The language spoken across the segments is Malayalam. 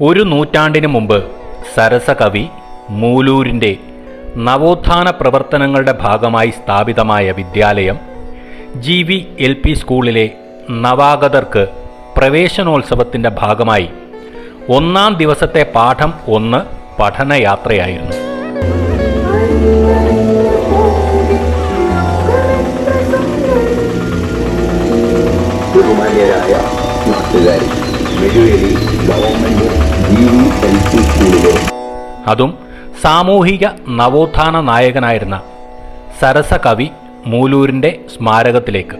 ഒരു നൂറ്റാണ്ടിന് മുമ്പ് സരസകവി മൂലൂരിന്റെ നവോത്ഥാന പ്രവർത്തനങ്ങളുടെ ഭാഗമായി സ്ഥാപിതമായ വിദ്യാലയം ജി വി എൽ പി സ്കൂളിലെ നവാഗതർക്ക് പ്രവേശനോത്സവത്തിന്റെ ഭാഗമായി ഒന്നാം ദിവസത്തെ പാഠം ഒന്ന് പഠനയാത്രയായിരുന്നു. ബഹുമാന്യരായ നാട്ടുകാരി വെരുവേലി ഗവൺമെന്റ് അതും സാമൂഹിക നവോത്ഥാന നായകനായിരുന്ന സരസകവി മൂലൂരിന്റെ സ്മാരകത്തിലേക്ക്.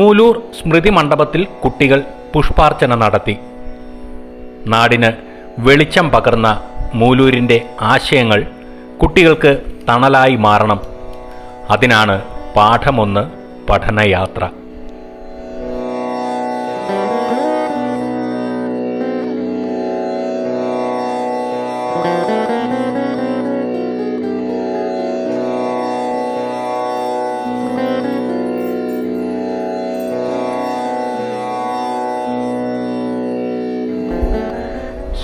മൂലൂർ സ്മൃതി മണ്ഡപത്തിൽ കുട്ടികൾ പുഷ്പാർച്ചന നടത്തി. നാടിന് വെളിച്ചം പകർന്ന മൂലൂരിന്റെ ആശയങ്ങൾ കുട്ടികൾക്ക് തണലായി മാറണം. അതിനാണ് പാഠമൊന്ന് പഠനയാത്ര.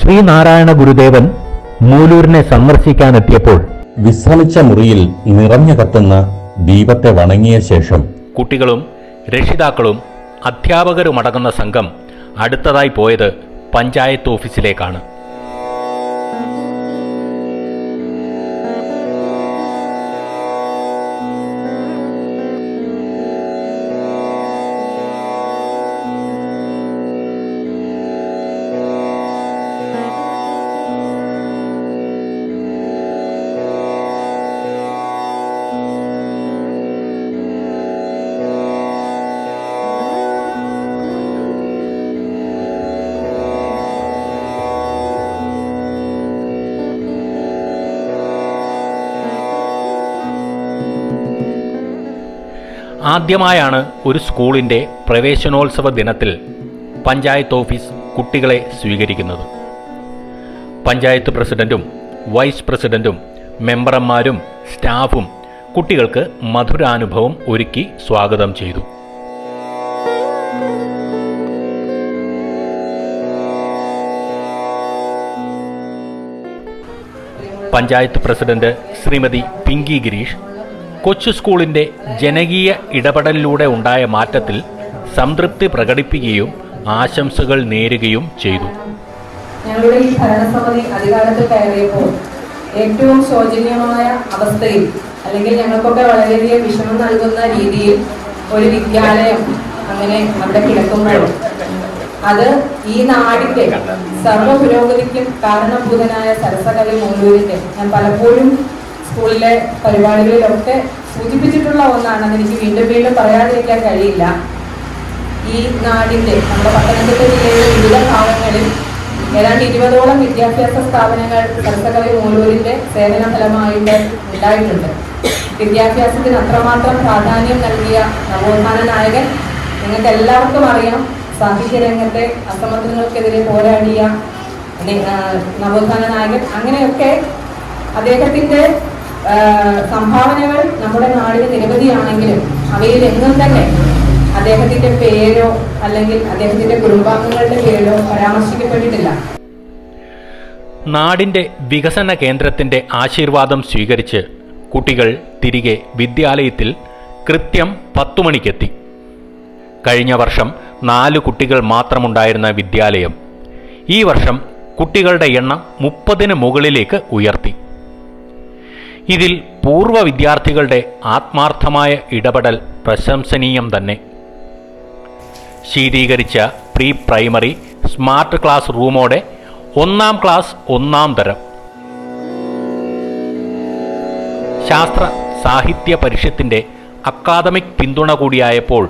ശ്രീനാരായണ ഗുരുദേവൻ മൂലൂരിനെ സന്ദർശിക്കാനെത്തിയപ്പോൾ വിശ്രമിച്ച മുറിയിൽ നിറഞ്ഞു കത്തുന്ന ദീപത്തെ വണങ്ങിയ ശേഷം കുട്ടികളും രക്ഷിതാക്കളും അധ്യാപകരുമടങ്ങുന്ന സംഘം അടുത്തതായി പോയത് പഞ്ചായത്ത് ഓഫീസിലേക്കാണ്. ആദ്യമായാണ് ഒരു സ്കൂളിന്റെ പ്രവേശനോത്സവ ദിനത്തിൽ പഞ്ചായത്ത് ഓഫീസ് കുട്ടികളെ സ്വീകരിക്കുന്നത്. പഞ്ചായത്ത് പ്രസിഡന്റും വൈസ് പ്രസിഡന്റും മെമ്പർമാരും സ്റ്റാഫും കുട്ടികൾക്ക് മധുരാനുഭവം ഒരുക്കി സ്വാഗതം ചെയ്തു. പഞ്ചായത്ത് പ്രസിഡന്റ് ശ്രീമതി പിങ്കി ഗിരീഷ് കൊച്ചു സ്കൂളിന്റെ ജനകീയ ഇടപെടലിലൂടെ ഉണ്ടായ മാറ്റത്തിൽ സംതൃപ്തി പ്രകടിപ്പിക്കുകയും ആശംസകൾ നേരുകയും ചെയ്തു. ഞങ്ങളുടെ ഈ ഭരണസമിതി അധികാരത്തിൽ കയറിയപ്പോൾ ഏറ്റവും ശോചനീയമായ അവസ്ഥയിൽ അല്ലെങ്കിൽ ഞങ്ങൾക്കൊക്കെ വളരെയധികം വിഷമം നൽകുന്ന രീതിയിൽ ഒരു വിദ്യാലയം അങ്ങനെ അവിടെ കിടക്കുമ്പോൾ അത് ഈ നാടിന്റെ സർവ പുരോഗതിക്കും കാരണഭൂതനായ സരസകവി മൂലൂരിന്റെ ഞാൻ പലപ്പോഴും സ്കൂളിലെ പരിപാടികളിലൊക്കെ സൂചിപ്പിച്ചിട്ടുള്ള ഒന്നാണ്. അതെനിക്ക് വീണ്ടും വീണ്ടും പറയാതിരിക്കാൻ കഴിയില്ല. ഈ നാടിന്റെ നമ്മുടെ പത്തനംതിട്ട ജില്ലയിലെ വിവിധ ഭാഗങ്ങളിൽ ഏതാണ്ട് ഇരുപതോളം വിദ്യാഭ്യാസ സ്ഥാപനങ്ങൾ കർഷകവി മൂലൂരിന്റെ സേവന ഫലമായിട്ട് ഉണ്ടായിട്ടുണ്ട്. വിദ്യാഭ്യാസത്തിന് അത്രമാത്രം പ്രാധാന്യം നൽകിയ നവോത്ഥാന നായകൻ നിങ്ങൾക്ക് എല്ലാവർക്കും അറിയാം. സാഹിത്യ രംഗത്തെ അസമത്വങ്ങൾക്കെതിരെ പോരാടിയ നവോത്ഥാന നായകൻ. അങ്ങനെയൊക്കെ അദ്ദേഹത്തിന്റെ സംഭാവനകൾ നമ്മുടെ നാടിന് നിരവധിയാണെങ്കിലും അവയിൽ എങ്ങും തന്നെ അദ്ദേഹത്തിന്റെ പേരോ അല്ലെങ്കിൽ അദ്ദേഹത്തിന്റെ കുടുംബാംഗങ്ങളുടെ പേരോ പരാമർശിക്കപ്പെട്ടിട്ടില്ല. നാടിന്റെ വികസന കേന്ദ്രത്തിന്റെ ആശീർവാദം സ്വീകരിച്ച് കുട്ടികൾ തിരികെ വിദ്യാലയത്തിൽ കൃത്യം പത്തു മണിക്കെത്തി. കഴിഞ്ഞ വർഷം നാല് കുട്ടികൾ മാത്രമുണ്ടായിരുന്ന വിദ്യാലയം ഈ വർഷം കുട്ടികളുടെ എണ്ണം മുപ്പതിന് മുകളിലേക്ക് ഉയർത്തി. ഇതിൽ പൂർവ വിദ്യാർത്ഥികളുടെ ആത്മാർത്ഥമായ ഇടപെടൽ പ്രശംസനീയം തന്നെ. ശീതീകരിച്ച പ്രീ പ്രൈമറി സ്മാർട്ട് ക്ലാസ് റൂമോടെ ഒന്നാം ക്ലാസ് ഒന്നാം തരം. ശാസ്ത്ര സാഹിത്യ പരിഷത്തിന്റെ അക്കാദമിക് പിന്തുണ കൂടിയായപ്പോൾ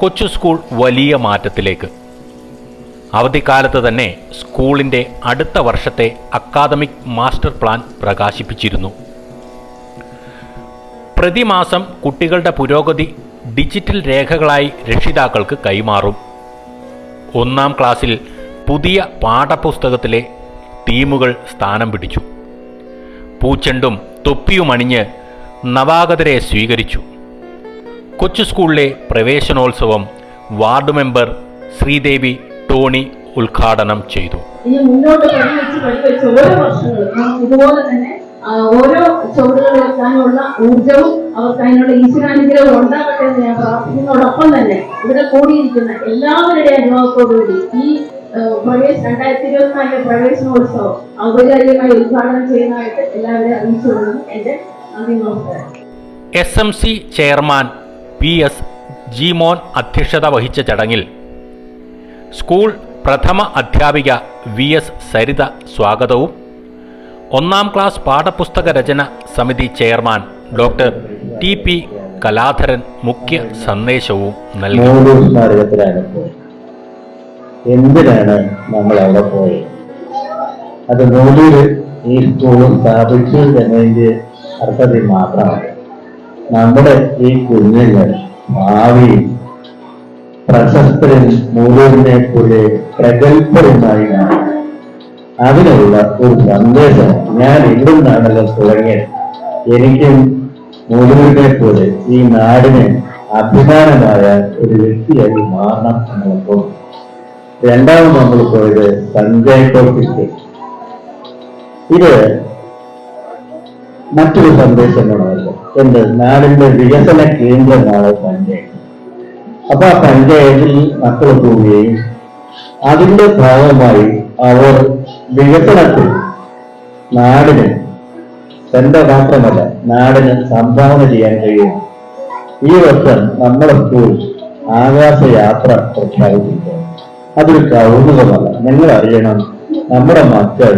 കൊച്ചു സ്കൂൾ വലിയ മാറ്റത്തിലേക്ക്. അവധിക്കാലത്ത് തന്നെ സ്കൂളിന്റെ അടുത്ത വർഷത്തെ അക്കാദമിക് മാസ്റ്റർ പ്ലാൻ പ്രകാശിപ്പിച്ചിരുന്നു. പ്രതിമാസം കുട്ടികളുടെ പുരോഗതി ഡിജിറ്റൽ രേഖകളായി രക്ഷിതാക്കൾക്ക് കൈമാറും. ഒന്നാം ക്ലാസ്സിൽ പുതിയ പാഠപുസ്തകത്തിലെ തീമുകൾ സ്ഥാനം പിടിച്ചു. പൂച്ചെണ്ടും തൊപ്പിയുമണിഞ്ഞ് നവാഗതരെ സ്വീകരിച്ചു. കൊച്ചു സ്കൂളിലെ പ്രവേശനോത്സവം വാർഡ് മെമ്പർ ശ്രീദേവി ടോണി ഉദ്ഘാടനം ചെയ്തു. ഇനി മുന്നോട്ട് പണിവെച്ച് പണിവെച്ച് ഓരോ വർഷങ്ങളും ഇതുപോലെ തന്നെ ഓരോ ചുവടുകൾ വെക്കാനുള്ള ഊർജവും അവർക്ക് അതിനുള്ള ഈശ്വരാനുഗ്രഹവും ഉണ്ടാകട്ടെ എന്ന് ഞാൻ പ്രാർത്ഥിക്കുന്നതോടൊപ്പം തന്നെ ഇവിടെ കൂടിയിരിക്കുന്ന എല്ലാവരുടെ അനുഭവത്തോടുകൂടി ഈ പ്രവേശ രണ്ടായിരത്തി ഇരുപത്തിനാലിലെ പ്രവേശനോത്സവം ഔപചാരികമായി ഉദ്ഘാടനം ചെയ്യുന്നതായിട്ട് എല്ലാവരെയും അറിയിച്ചുകൊള്ളുന്നു. എന്റെ നന്ദി നമസ്കാരം. S M C chairman P S Jimon അധ്യക്ഷത വഹിച്ച ചടങ്ങിൽ സ്കൂൾ പ്രഥമ അധ്യാപിക വി എസ് സരിത സ്വാഗതവും ഒന്നാം ക്ലാസ് പാഠപുസ്തക രചന സമിതി chairman doctor T P Kaladharan മുഖ്യ സന്ദേശവും നൽകി. എന്തിനാണ് നമ്മൾ അവിടെ പോയത്? അത് മൂലൂര് ഈ സ്കൂൾ സ്ഥാപിച്ചു എന്നതിന്റെ അർത്ഥത്തിൽ മാത്രമാണ്. നമ്മുടെ ഈ കുഞ്ഞുങ്ങൾ ഭാവിയിൽ പ്രശസ്തരും മൂലൂരിനെ പോലെ പ്രഗത്ഭരുമായി മാറും അതിനുള്ള ഒരു സന്ദേശം ഞാൻ ഇവിടുന്നാണല്ലോ തുടങ്ങിയത്. എനിക്കും മുഴുവനെ പോലെ ഈ നാടിന് അഭിമാനമായ ഒരു വ്യക്തിയായി മാറണം എന്നുള്ളപ്പോൾ രണ്ടാമത് നമ്മൾ പോയത് പഞ്ചായത്ത് ഓഫീസ് ഇത് മറ്റൊരു സന്ദേശങ്ങളാണല്ലോ എന്ത്? നാടിന്റെ വികസന കേന്ദ്രമാണ് പഞ്ചായത്ത് അപ്പൊ ആ പഞ്ചായത്തിൽ മക്കൾ പോവുകയും അതിന്റെ ഭാഗമായി അവർ വികസനത്തിൽ നാടിന് തന്റെ മാത്രമല്ല നാടിന് സംഭാവന ചെയ്യാൻ കഴിയും ഈ വർഷം നമ്മുടെ സ്കൂൾ ആകാശയാത്ര പ്രഖ്യാപിച്ചിട്ടുണ്ട്. അതൊരു കൗതുകമല്ല. നിങ്ങൾ അറിയണം നമ്മുടെ മക്കൾ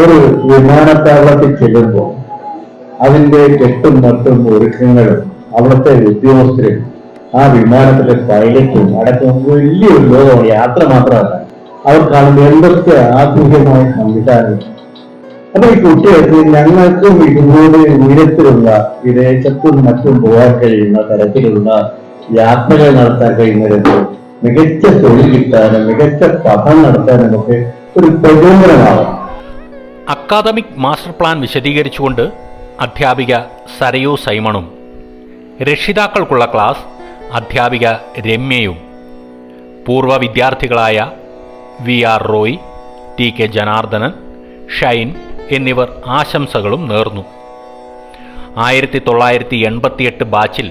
ഒരു വിമാനത്താവളത്തിൽ ചെല്ലുമ്പോൾ അതിന്റെ കെട്ടും മട്ടും ഒരുക്കങ്ങളും അവിടുത്തെ ഉദ്യോഗസ്ഥരും ആ വിമാനത്തിലെ പൈലറ്റും അടക്കം വലിയൊരു ലോകമാണ്. യാത്ര മാത്രമല്ല അവർ കാണുമ്പോൾ എന്തൊക്കെ ആത്മീയമായ സംവിധാനം. അപ്പൊ ഈ കുട്ടികൾക്ക് ഞങ്ങൾക്കും ഇതുപോലെ ഉയരത്തിലുള്ള വിദേശത്തും മറ്റും പോകാൻ കഴിയുന്ന തരത്തിലുള്ള യാത്രകൾ നടത്താൻ കഴിയുന്നവർക്ക് മികച്ച തൊഴിൽ കിട്ടാനും മികച്ച പഠനം നടത്താനും ഒക്കെ ഒരു പ്രചോദനമാകും അക്കാദമിക് മാസ്റ്റർ പ്ലാൻ വിശദീകരിച്ചുകൊണ്ട് അധ്യാപിക സരയു സൈമണും രക്ഷിതാക്കൾക്കുള്ള ക്ലാസ് അധ്യാപിക രമ്യയും പൂർവ വിദ്യാർത്ഥികളായ V R Roy T K Janardhanan Shine എന്നിവർ ആശംസകളും നേർന്നു. ആയിരത്തി തൊള്ളായിരത്തി എൺപത്തിയെട്ട് ബാച്ചിൽ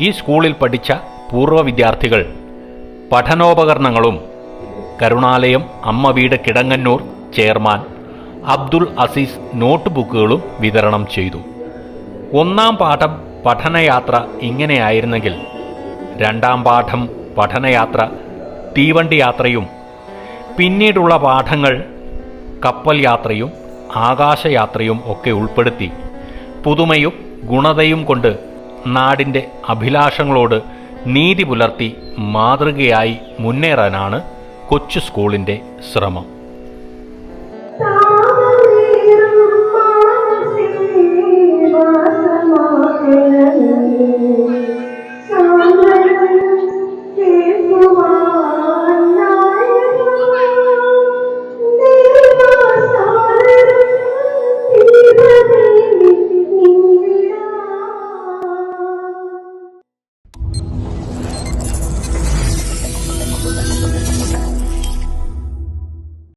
ഈ സ്കൂളിൽ പഠിച്ച പൂർവ വിദ്യാർത്ഥികൾ പഠനോപകരണങ്ങളും കരുണാലയം അമ്മ വീട് കിടങ്ങന്നൂർ ചെയർമാൻ അബ്ദുൾ അസീസ് നോട്ട് ബുക്കുകളും വിതരണം ചെയ്തു. ഒന്നാം പാഠം പഠനയാത്ര ഇങ്ങനെയായിരുന്നെങ്കിൽ രണ്ടാം പാഠം പഠനയാത്ര തീവണ്ടി യാത്രയും പിന്നീടുള്ള പാഠങ്ങൾ കപ്പൽ യാത്രയും ആകാശയാത്രയും ഒക്കെ ഉൾപ്പെടുത്തി. പുതുമയും ഗുണതയും കൊണ്ട് നാടിന്റെ അഭിലാഷങ്ങളോട് നീതി പുലർത്തി മാതൃകയായി മുന്നേറാനാണ് കൊച്ചു സ്കൂളിന്റെ ശ്രമം.